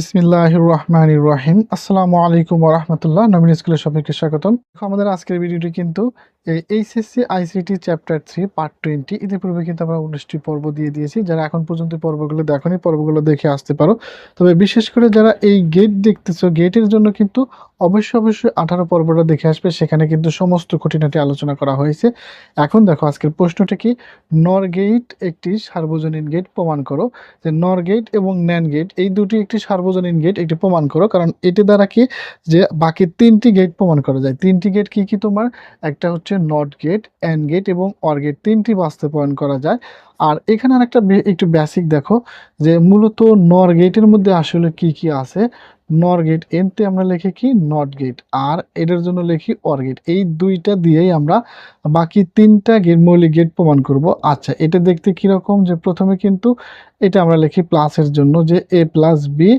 বিসমিল্লাহ রহমান রহিম আসসালামু আলাইকুম রহমতুল্লাহ নবীন স্কুলের সবাইকে স্বাগতম। আমাদের আজকের ভিডিওটি কিন্তু HSC ICT chapter three, part twenty. ইতিপূর্বে কিন্তু আমরা উনিশটি পর্ব দিয়ে দিয়েছি। যারা এখন পর্যন্ত পর্বগুলো দেখনি, পর্বগুলো দেখে আসতে পারো। তবে বিশেষ করে যারা এই গেট দেখতেছো গেটের জন্য কিন্তু অবশ্যই অবশ্যই আঠারো পর্বটা দেখে আসবে। সেখানে কিন্তু সমস্ত খুঁটিনাটি আলোচনা করা হয়েছে। এখন দেখো, আজকের প্রশ্নটা কি? নর গেট একটি সার্বজনীন গেট প্রমাণ করো। যে নর গেট এবং ন্যান গেট এই দুটি একটি সার্বজনীন গেট এটি প্রমাণ করো, কারণ এটি দ্বারা কি যে বাকি তিনটি গেট প্রমাণ করা যায়। তিনটি গেট কি কি তোমার? একটা হচ্ছে নট গেট অ্যান্ড গেট এবং অর গেট তিনটি বাস্তবায়ন করা যায়। আর এখানে আর একটা একটু বেসিক দেখো, যে মূলত নর গেটের মধ্যে আসলে কি কি আছে? নর গেট এনতে আমরা লিখে কি? নট গেট আর এটার জন্য লিখি অর গেট এই দুইটা দিয়েই আমরা বাকি তিনটা গেট মৌলিক গেট প্রমাণ করব। আচ্ছা এটা দেখতে কীরকম? যে প্রথমে কিন্তু এটা আমরা লিখি প্লাসের জন্য, যে এ প্লাস বি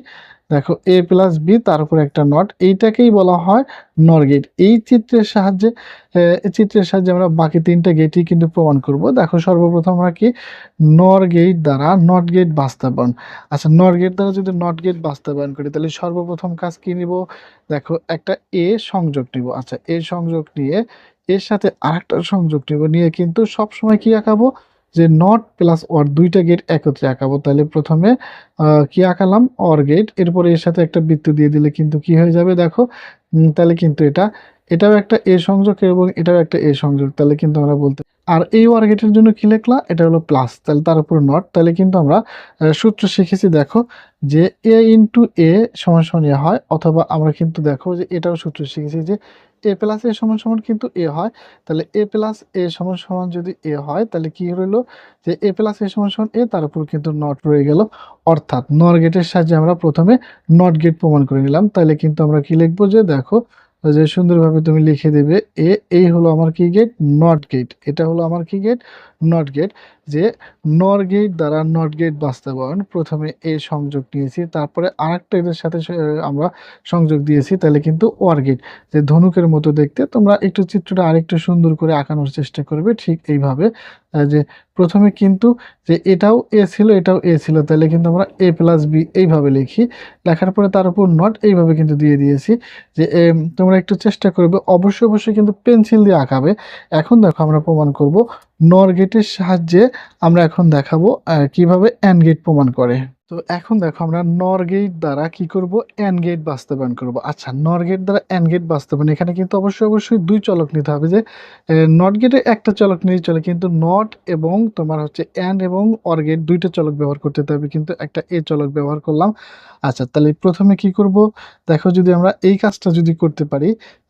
দেখো এ প্লাস বি তার উপর একটা নট। এইটাকেই বলা হয় নর গেট এই চিত্রের সাহায্যে চিত্রের সাহায্যে আমরা বাকি তিনটা গেটই কিন্তু প্রমাণ করব। দেখো, সর্বপ্রথম আমরা কি? নর গেট দ্বারা নট গেট বাস্তবায়ন। আচ্ছা নর গেট দ্বারা যদি নট গেট বাস্তবায়ন করি, তাহলে সর্বপ্রথম কাজ কি নিব? দেখো, একটা এ সংযোগ নিব। আচ্ছা এ সংযোগ নিয়ে এর সাথে আরেকটা সংযোগ নিব। নিয়ে কিন্তু সব সময় কি আঁকাবো? যে নট প্লাস অর দুইটা গেট একত্রে আঁকাবো, তাহলে প্রথমে কি আঁকালাম? অর গেট এরপরে এর সাথে একটা বৃত্ত দিয়ে দিলে কিন্তু কি হয়ে যাবে? দেখো তাহলে কিন্তু এটা, এটাও একটা এ সংযোগ এবং এটাও একটা এ সংযোগ, তাহলে কিন্তু আমরা বলতে আর এই ওয়ার গেটের জন্য কি লিখলা এটা হলো প্লাস তাহলে তার উপর নট তাহলে কিন্তু আমরা সূত্র শিখেছি, দেখো, যে এ ইন্টু এ সমান সমান হয়, অথবা আমরা কিন্তু দেখো যে এটাও সূত্র শিখেছি যে এ প্লাস এ সমান সমান কিন্তু এ হয়। তাহলে এ প্লাস এ সমান সমান যদি এ হয়, তাহলে কি হলো যে এ প্লাস এ সমান সমান এ, তার উপর কিন্তু নট রয়ে গেল। অর্থাৎ নর গেটের সাহায্যে আমরা প্রথমে নট গেট প্রমাণ করে নিলাম। তাহলে কিন্তু আমরা কি লিখব? যে দেখো, যে সুন্দরভাবে তুমি লিখে দেবে, এ, এই হলো আমার কি গেট নট গেট এটা হলো আমার কি গেট নট গেট যে নর গেট দ্বারা নট গেট বাস্তবায়ন, প্রথমে এ সংযোগ নিয়েছি, তারপরে আরেকটা এদের সাথে আমরা সংযোগ দিয়েছি, তাহলে কিন্তু ওয়ার গেট যে ধনুকের মতো দেখতে, তোমরা একটু চিত্রটা আরেকটু সুন্দর করে আঁকানোর চেষ্টা করবে, ঠিক এইভাবে। যে প্রথমে কিন্তু, যে এটাও এ ছিল, এটাও এ ছিল, তাহলে কিন্তু আমরা এ প্লাস বি এইভাবে লিখি। লেখার পরে তার উপর নট এইভাবে কিন্তু দিয়ে দিয়েছি, যে তোমরা একটু চেষ্টা করবে, অবশ্যই অবশ্যই কিন্তু পেন্সিল দিয়ে আঁকাবে। এখন দেখো আমরা প্রমাণ করব নর গেটের সাহায্যে আমরা এখন দেখাবো কীভাবে অ্যান্ড গেট প্রমাণ করে। তো এখন দেখো আমরা নর গেট দ্বারা কি করব? অ্যান গেট বাস্তবায়ন করব। আচ্ছা নর গেট দ্বারা অ্যান গেট বাস্তবায়ন, এখানে কিন্তু অবশ্যই অবশ্যই দুই চলক নিতে হবে যে নট গেটে একটা চলক নিয়ে চলে, কিন্তু নট এবং তোমার হচ্ছে অ্যান্ড এবং অর গেট দুইটা চলক ব্যবহার করতে হবে, কিন্তু একটা এ চলক ব্যবহার করলাম। আচ্ছা তাহলে প্রথমে কি করব? দেখো যদি আমরা এই কাজটা যদি করতে পারি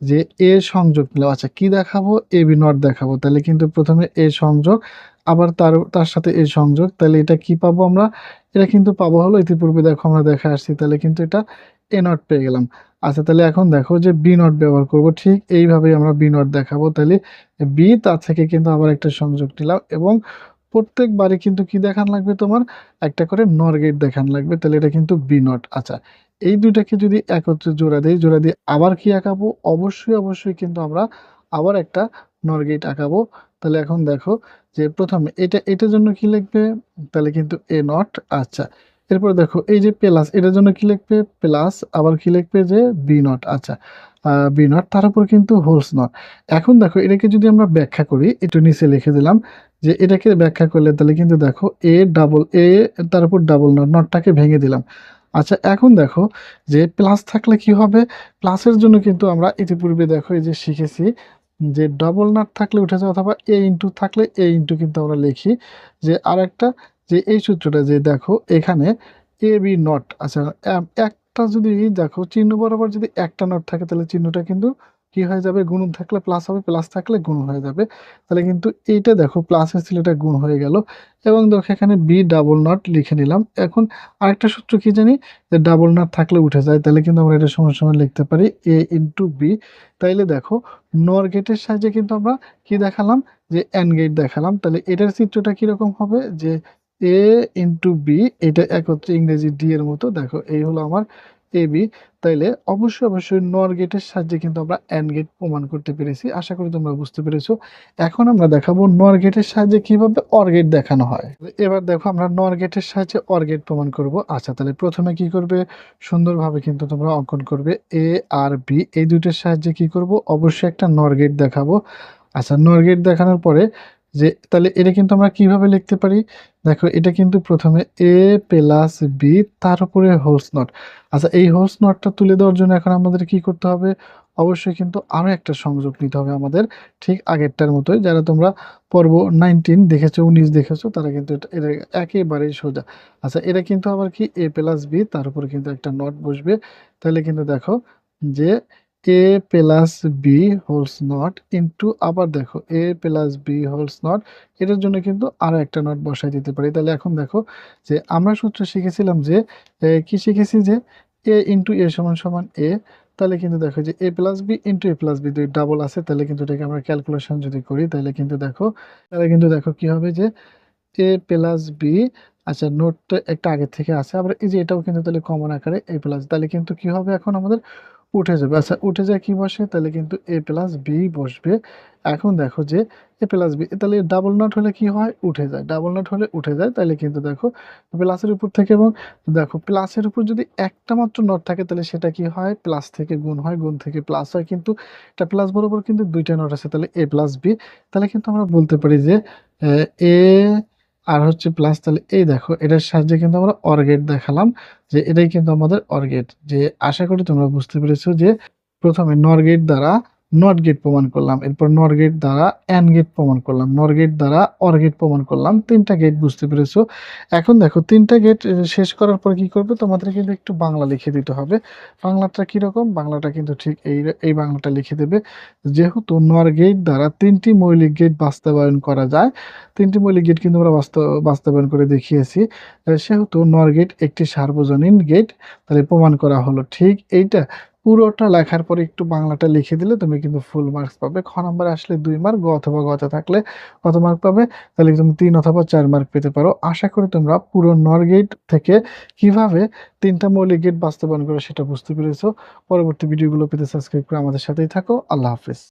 যে এ সংযোগ নিলাম আচ্ছা কি দেখাবো? এ বি নট দেখাবো, তাহলে কিন্তু প্রথমে এ সংযোগ আবার তার তার সাথে এ সংযোগ, তাহলে এটা কি পাবো আমরা? এটা কিন্তু পাবো হলো ইতিপূর্বে দেখো আমরা দেখা আসছি, তাহলে কিন্তু এটা এ নট পেয়ে গেলাম। আচ্ছা তাহলে এখন দেখো যে বি নট ব্যবহার করব, ঠিক এইভাবেই আমরা বি নট দেখাবো। তাহলে বি তার থেকে কিন্তু আবার একটা সংযোগ নিলাম এবং প্রত্যেকবারে কিন্তু কি দেখান লাগবে তোমার? একটা করে নর গেট দেখান লাগবে, তাহলে এটা কিন্তু বি নট আচ্ছা এই দুইটাকে যদি একত্রে জোড়া দেই, জোড়া দিয়ে আবার কি আঁকাবো? অবশ্যই অবশ্যই কিন্তু আমরা আবার একটা নর গেট আঁকাবো। তাহলে এখন দেখো যে প্রথমে এটা, এটার জন্য কি লিখবে? তাহলে কিন্তু এ নট আচ্ছা। এরপর দেখো, এই যে প্লাস এটার জন্য কি লিখবে? প্লাস আবার কি লিখবে যে বি নট আচ্ছা। বি নট তার উপর কিন্তু হোলস নট এখন দেখো, এটাকে যদি আমরা ব্যাখ্যা করি, একটু নিচে লিখে দিলাম যে এটাকে ব্যাখ্যা করলে তাহলে কিন্তু দেখো এ ডাবল এ তার উপর ডাবল নট নটটাকে ভেঙে দিলাম। আচ্ছা এখন দেখো যে প্লাস থাকলে কি হবে? প্লাসের জন্য কিন্তু আমরা ইতিপূর্বে দেখো, এই যে শিখেছি যে ডবল নাট থাকলে উঠে যায় অথবা এ ইন্টু থাকলে এ ইন্টু কিন্তু আমরা লিখি। যে আরেকটা, যে এই সূত্রটা যে দেখো এখানে এ বি নট আচ্ছা একটা যদি দেখো, চিহ্ন বরাবর যদি একটা নট থাকে, তাহলে চিহ্নটা কিন্তু কি হয়ে যাবে? গুণ থাকলে প্লাস হবে প্লাস থাকলে গুণ হয়ে যাবে। তাহলে কিন্তু এইটা দেখো প্লাসের ছিল এটা গুণ হয়ে গেল। এবং দেখো, এখানে বি ডাবল নট লিখে নিলাম। এখন আরেকটা সূত্র কি জানি? যে ডাবল নট থাকলে উঠে যায়। তাহলে কিন্তু আমরা এটা সময় সময় লিখতে পারি এ ইন্টু বি তাইলে দেখো নর গেটের সাহায্যে কিন্তু আমরা কি দেখালাম? যে এন গেট দেখালাম। তাহলে এটার চিত্রটা কীরকম হবে? যে এ ইন্টু বি এটা একত্রে ইংরেজি ডি এর মতো। দেখো, এই হলো আমার এ বি তাইলে অবশ্যই অবশ্যই নর গেটের সাহায্যে কিন্তু আমরা অ্যান্ড গেট প্রমাণ করতে পেরেছি। আশা করি তোমরা বুঝতে পেরেছ। এখন আমরা দেখাবো নর গেটের সাহায্যে কীভাবে অর গেট দেখানো হয়। এবার দেখো আমরা নর গেটের সাহায্যে অর গেট প্রমাণ করব। আচ্ছা তাহলে প্রথমে কি করবে? সুন্দরভাবে কিন্তু তোমরা অঙ্কন করবে এ আর বি এই দুইটার সাহায্যে কি করব? অবশ্যই একটা নর গেট দেখাবো। আচ্ছা নর গেট দেখানোর পরে যে, তাহলে এটা কিন্তু আমরা কীভাবে লিখতে পারি? দেখো, এটা কিন্তু প্রথমে এ প্লাস বি তার উপরে হোলস নট আচ্ছা এই হোলস নটটা তুলে দেওয়ার জন্য এখন আমাদের কি করতে হবে? অবশ্যই কিন্তু আরও একটা সংযোগ নিতে হবে আমাদের, ঠিক আগেরটার মতোই। যারা তোমরা পর্ব নাইনটিন দেখেছ, উনিশ দেখেছ, তারা কিন্তু এটা একেবারেই সোজা। আচ্ছা এটা কিন্তু আবার কি? এ প্লাস বি তার উপরে কিন্তু একটা নট বসবে। তাহলে কিন্তু দেখো যে A plus B whole's not into আবার দেখো A plus B whole's not এটার জন্য কিন্তু আরও একটা নট বসাই দিতে পারি। তাহলে এখন দেখো যে আমরা সূত্র শিখেছিলাম যে কি শিখেছি যে এ ইন্টু এ সমান সমান এ তাহলে কিন্তু দেখো যে A plus B into A plus B দুই ডাবল আছে, তাহলে কিন্তু এটাকে আমরা ক্যালকুলেশন যদি করি, তাহলে কিন্তু দেখো, তাহলে কিন্তু দেখো কি হবে যে এ প্লাস বি আচ্ছা নোটটা একটা আগে থেকে আছে, আবার এই যে এটাও কিন্তু তাহলে কমন আকারে এ প্লাস তাহলে কিন্তু কি হবে এখন আমাদের? উঠে যাবে। আচ্ছা উঠে যায় কি বসে? তাহলে কিন্তু এ প্লাস বি বসবে। এখন দেখো যে এ প্লাস বি তাহলে ডাবল নট হলে কি হয়? উঠে যায়। ডাবল নট হলে উঠে যায়। তাহলে কিন্তু দেখো প্লাসের উপর থেকে এবং দেখো প্লাসের উপর যদি একটা মাত্র নট থাকে, তাহলে সেটা কি হয়? প্লাস থেকে গুণ হয়, গুণ থেকে প্লাস হয়। কিন্তু এটা প্লাস বরাবর কিন্তু দুইটা নট আছে। তাহলে এ প্লাস বি তাহলে কিন্তু আমরা বলতে পারি যে এ আর হচ্ছে প্লাস তাহলে এই দেখো, এটার সাহায্যে কিন্তু আমরা অর্গেট দেখালাম যে এটাই কিন্তু আমাদের অর্গেট যে আশা করি তোমরা বুঝতে পেরেছ যে প্রথমে নরগেট দ্বারা নট গেট প্রমাণ করলাম, এরপর নর গেট দ্বারা অ্যান গেট প্রমাণ করলাম নর গেট দ্বারা অর গেট প্রমাণ করলাম, তিনটা গেট বুঝতে পেরেছ। এখন দেখো, তিনটা গেট শেষ করার পর কি করবে? তোমাদের কিন্তু একটু বাংলা লিখে দিতে হবে। বাংলাটা কীরকম? বাংলাটা কিন্তু ঠিক এই এই বাংলাটা লিখে দেবে। যেহেতু নর গেট দ্বারা তিনটি মৌলিক গেট বাস্তবায়ন করা যায়, তিনটি মৌলিক গেট কিন্তু আমরা বাস্তব বাস্তবায়ন করে দেখিয়েছি। সেহেতু নর গেট একটি সার্বজনীন গেট তাহলে প্রমাণ করা হলো ঠিক এইটা। পুরোটা লেখার পরে একটু বাংলাটা লিখে দিলে তুমি কিন্তু ফুল মার্কস পাবে। খ নম্বরে আসলে দুই মার্ক গ অথবা গতে থাকলে কত মার্ক পাবে? তাহলে তুমি তিন অথবা চার মার্ক পেতে পারো। আশা করি তোমরা পুরো নর গেট থেকে কীভাবে তিনটা মৌলিক গেট বাস্তবায়ন করে সেটা বুঝতে পেরেছ। পরবর্তী ভিডিওগুলো পেতে সাবস্ক্রাইব করে আমাদের সাথেই থাকো। আল্লাহ হাফিজ।